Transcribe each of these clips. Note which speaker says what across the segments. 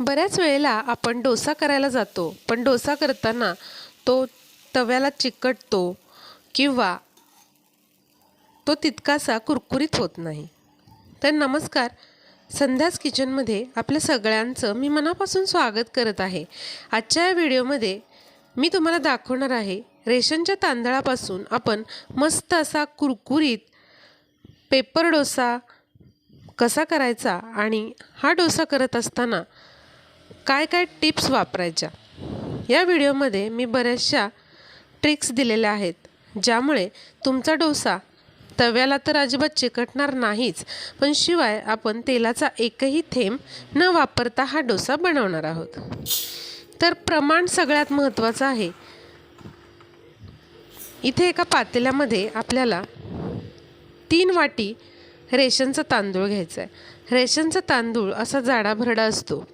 Speaker 1: बऱ्याच वेळेला आपण डोसा करायला जातो पण डोसा करताना तो तव्याला चिकटतो किंवा तो तितकासा कुरकुरीत होत नाही. तर नमस्कार संध्याच किचनमध्ये आपल्या सगळ्यांचं मी मनापासून स्वागत करत आहे. आजच्या या व्हिडिओमध्ये मी तुम्हाला दाखवणार आहे रेशनच्या तांदळापासून आपण मस्त असा कुरकुरीत पेपर डोसा कसा करायचा आणि हा डोसा करत असताना काय काय टिप्स वापरायच्या? या व्हिडिओमध्ये मी बऱ्याचशा ट्रिक्स दिलेल्या आहेत ज्यामुळे तुमचा डोसा तव्याला तर अजिबात चिकटणार नाहीच पण शिवाय आपण तेलाचा एकही थेंब न वापरता हा डोसा बनवणार आहोत. तर प्रमाण सगळ्यात महत्त्वाचं आहे. इथे एका पातेल्यामध्ये आपल्याला तीन वाटी रेशनचा तांदूळ घ्यायचा आहे रेशनचा तांदूळ असा जाडाभरडा असतो.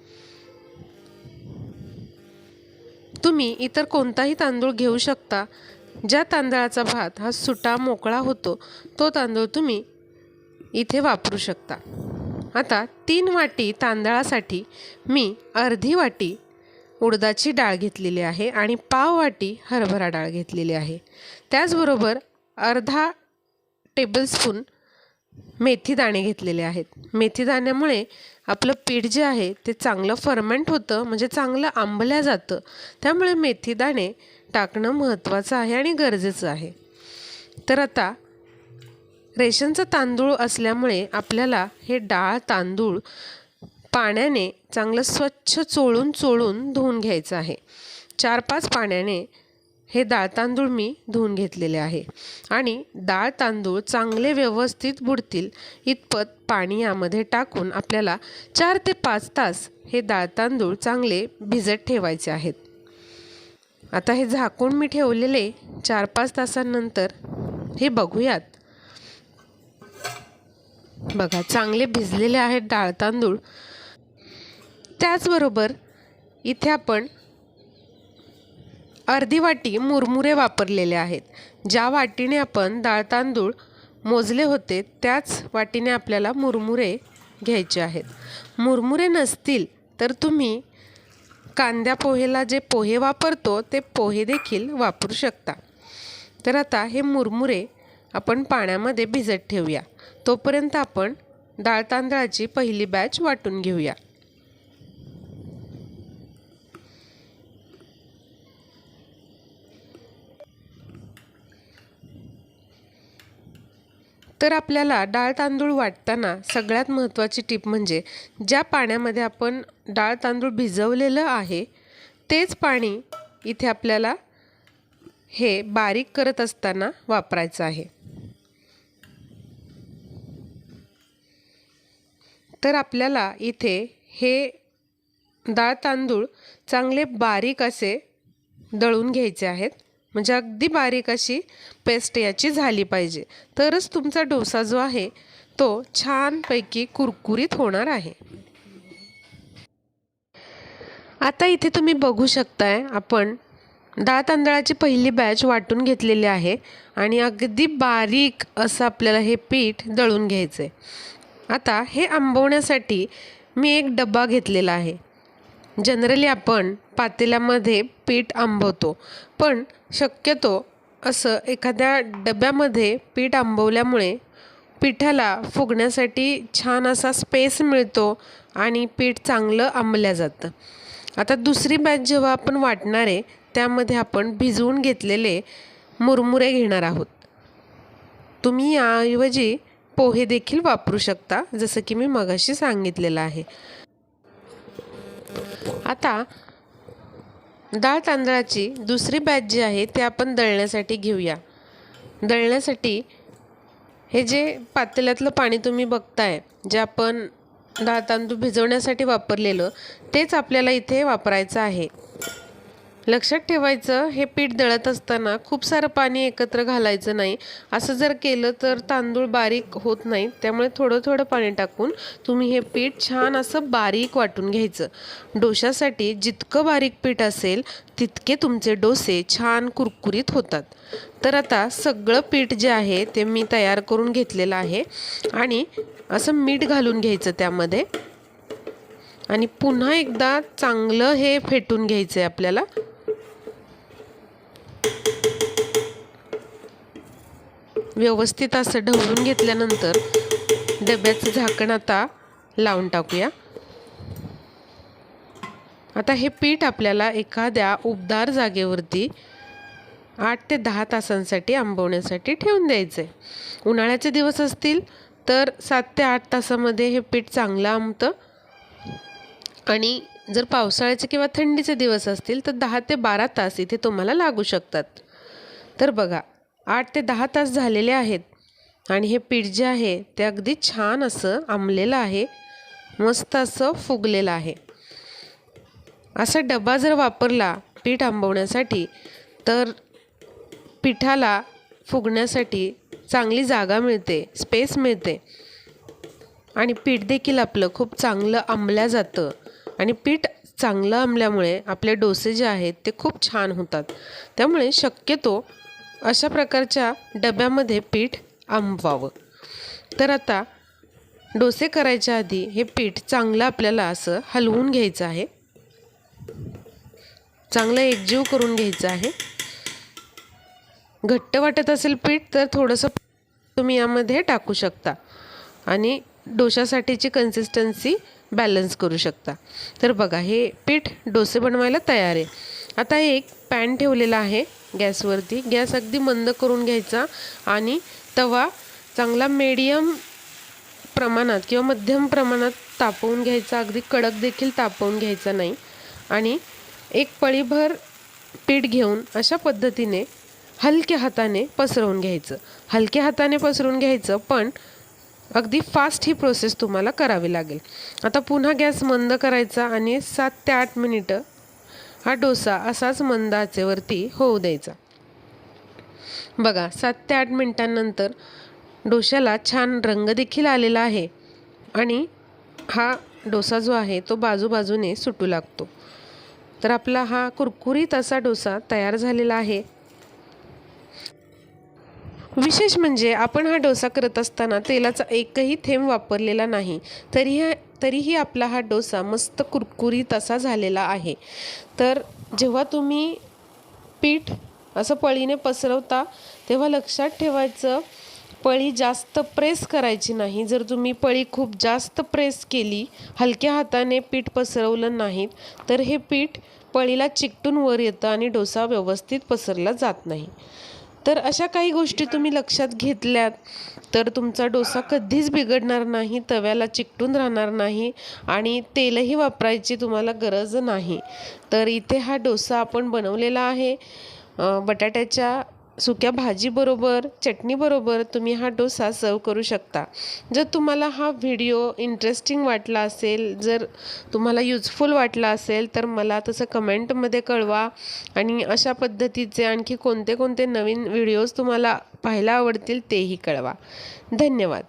Speaker 1: तुम्ही इतर कोणताही तांदूळ घेऊ शकता. ज्या तांदळाचा भात हा सुटा मोकळा होतो तो तांदूळ तुम्ही इथे वापरू शकता. आता तीन वाटी तांदळासाठी मी अर्धी वाटी उडदाची डाळ घेतलेली आहे आणि पाव वाटी हरभरा डाळ घेतलेली आहे. त्याचबरोबर अर्धा टेबलस्पून मेथी दाणे घेतलेले आहेत. मेथी दाण्यामुळे आपलं पीठ जे आहे ते चांगलं फर्मेंट होतं म्हणजे चांगलं आंबल्या जातं. त्यामुळे मेथी दाणे टाकणं महत्त्वाचं आहे आणि गरजेचं आहे. तर आता रेशनचं तांदूळ असल्यामुळे आपल्याला हे डाळ तांदूळ पाण्याने चांगलं स्वच्छ चोळून चोळून धुवून घ्यायचं आहे. चार पाच पाण्याने हे डाळ तांदूळ मी धुवून घेतलेले आहे. आणि डाळ तांदूळ चांगले व्यवस्थित बुडतील इतपत पाणी यामध्ये टाकून आपल्याला चार ते पाच तास हे डाळ तांदूळ चांगले भिजत ठेवायचे आहेत. आता हे झाकून मी ठेवलेले चार पाच तासांनंतर हे बघूयात. बघा चांगले भिजलेले आहेत डाळ तांदूळ. त्याचबरोबर इथे आपण अर्धी वाटी मुरमुरे वापरलेले आहेत. ज्या वाटीने आपण डाळ तांदूळ मोजले होते त्याच वाटीने आपल्याला मुरमुरे घ्यायचे आहेत. मुरमुरे नसतील तर तुम्ही कांद्या पोहेला जे पोहे वापरतो ते पोहे देखील वापरू शकता. तर आता हे मुरमुरे आपण पाण्यामध्ये भिजत ठेवूया. तोपर्यंत आपण डाळ तांदळाची पहिली बॅच वाटून घेऊया. तर आपल्याला डाळ तांदूळ वाटताना सगळ्यात महत्त्वाची टीप म्हणजे ज्या पाण्यामध्ये आपण डाळ तांदूळ भिजवलेलं आहे तेच पाणी इथे आपल्याला हे बारीक करत असताना वापरायचं आहे. तर आपल्याला इथे हे डाळ तांदूळ चांगले बारीक असे दळून घ्यायचे आहेत. म्हणजे अगदी बारीक अशी पेस्ट याची झाली पाहिजे. तरच तुमचा डोसा जो आहे तो छानपैकी कुरकुरीत होणार आहे. आता इथे तुम्ही बघू शकताय आपण डाळ तांदळाची पहिली बॅच वाटून घेतलेली आहे आणि अगदी बारीक असं आपल्याला हे पीठ दळून घ्यायचं आहे आता हे आंबवण्यासाठी मी एक डबा घेतलेला आहे. जनरली आपण पातेल्यामध्ये पीठ आंबवतो. पण शक्यतो असं एखाद्या डब्यामध्ये पीठ आंबवल्यामुळे पिठाला फुगण्यासाठी छान असा स्पेस मिळतो आणि पीठ चांगलं आंबल्या जातं. आता दुसरी बॅच जेव्हा आपण वाटणार आहे त्यामध्ये आपण भिजवून घेतलेले मुरमुरे घेणार आहोत. तुम्ही याऐवजी पोहे देखील वापरू शकता जसं की मी मगाशी सांगितलेलं आहे. आता डाळ तांदळाची दुसरी बॅच जी आहे ते आपण दळण्यासाठी घेऊया. दळण्यासाठी हे जे पातेल्यातलं पाणी तुम्ही बघताय जे आपण डाळ तांदूळ भिजवण्यासाठी वापरलेलं तेच आपल्याला इथे वापरायचं आहे. लक्षात ठेवायचं हे पीठ दळत असताना खूप सारं पाणी एकत्र घालायचं नाही. असं जर केलं तर तांदूळ बारीक होत नाही त्यामुळे थोडं थोडं पाणी टाकून तुम्ही हे पीठ छान असं बारीक वाटून घ्यायचं. डोशासाठी जितकं बारीक पीठ असेल तितके तुमचे डोसे छान कुरकुरीत होतात. तर आता सगळं पीठ जे आहे ते मी तयार करून घेतलेलं आहे आणि असं मीठ घालून घ्यायचं त्यामध्ये. आणि पुन्हा एकदा चांगलं हे फेटून घ्यायचं आहे आपल्याला. व्यवस्थित असं ढवळून घेतल्यानंतर डब्याचं झाकण आता लावून टाकूया. आता हे पीठ आपल्याला एखाद्या उबदार जागेवरती आठ ते दहा तासांसाठी आंबवण्यासाठी ठेवून द्यायचं आहे उन्हाळ्याचे दिवस असतील तर सात ते आठ तासामध्ये हे पीठ चांगलं आंबतं. आणि जर पावसाळ्याचे किंवा थंडीचे दिवस असतील तर दहा ते बारा तास इथे तुम्हाला लागू शकतात. तर बघा आठ ते दहा तास झालेले आहेत. आणि हे पीठ जे आहे ते अगदी छान असं आंबलेलं आहे. मस्त असं फुगलेलं आहे. असा डबा जर वापरला पीठ आंबवण्यासाठी तर पिठाला फुगण्यासाठी चांगली जागा मिळते स्पेस मिळते. आणि पीठ देखील आपलं खूप चांगलं आंबल्या जातं. आणि पीठ चांगलं आंबल्यामुळे आपले डोसे जे आहेत ते खूप छान होतात. त्यामुळे शक्यतो अशा प्रकारच्या डब्यामध्ये पीठ आंबवावं. तर आता डोसे करायच्या आधी हे पीठ चांगलं आपल्याला असं हलवून घ्यायचं आहे. चांगलं एकजीव करून घ्यायचं आहे. घट्ट वाटत असेल पीठ तर थोडंसं तुम्ही यामध्ये टाकू शकता आणि डोशासाठीची कन्सिस्टन्सी बॅलन्स करू शकता. तर बघा हे पीठ डोसे बनवायला तयार आहे. आता एक पॅन ठेवलेला आहे. गॅसवरती. गॅस अगदी मंद करून घ्यायचा आणि तवा चांगला मीडियम प्रमाणात किंवा मध्यम प्रमाणात तापवून घ्यायचा. अगदी कडक देखील तापवून घ्यायचा नाही. आणि एक पळीभर पीठ घेऊन अशा पद्धतीने हलक्या हाताने पसरवून घ्यायचं. हलक्या हाताने पसरवून घ्यायचं पण अगदी फास्ट ही प्रोसेस तुम्हाला करावी लागेल. आता पुन्हा गॅस मंद करायचा आणि सात ते आठ मिनिटं हा डोसा असाच मंद आचेवरती होऊ द्यायचा. बघा सात ते आठ मिनटांनंतर डोशाला छान रंग देखील आलेला आहे आणि हा डोसा जो आहे तो बाजूबाजूने सुटू लागतो. तर आपला हा कुरकुरीत असा डोसा तयार झालेला आहे. विशेष म्हणजे आपण हा डोसा करत असताना तेलाचा एकही थेंब वापरलेला नाही तरीही तरीही आपला हा डोसा मस्त कुरकुरीत असा झालेला आहे. तर जेव्हा तुम्ही पीठ असं पळीने पसरवता तेव्हा लक्षात ठेवायचं पळी जास्त प्रेस करायची नाही. जर तुम्ही पळी खूप जास्त प्रेस केली हलक्या हाताने पीठ पसरवलं नाहीत तर हे पीठ पळीला चिकटून वर येतं आणि डोसा व्यवस्थित पसरला जात नाही. तर अशा काही गोष्टी तुम्ही लक्षात घेतल्यात. तर तुमचा डोसा कधीच बिघडणार नाही तव्याला चिकटून राहणार नाही आणि तेलही वापरायची तुम्हाला गरज नाही. तर इथे हा डोसा आपण बनवलेला आहे. बटाट्याच्या सुक्या भाजीबरोबर चटणीबरोबर तुम्ही हा डोसा सर्व करू शकता. जर तुम्हाला हा व्हिडिओ इंटरेस्टिंग वाटला असेल जर तुम्हाला युजफुल वाटला असेल तर मला तसं कमेंटमध्ये कळवा. आणि अशा पद्धतीचे आणखी कोणते कोणते नवीन व्हिडिओज तुम्हाला पाहायला आवडतील तेही कळवा. धन्यवाद.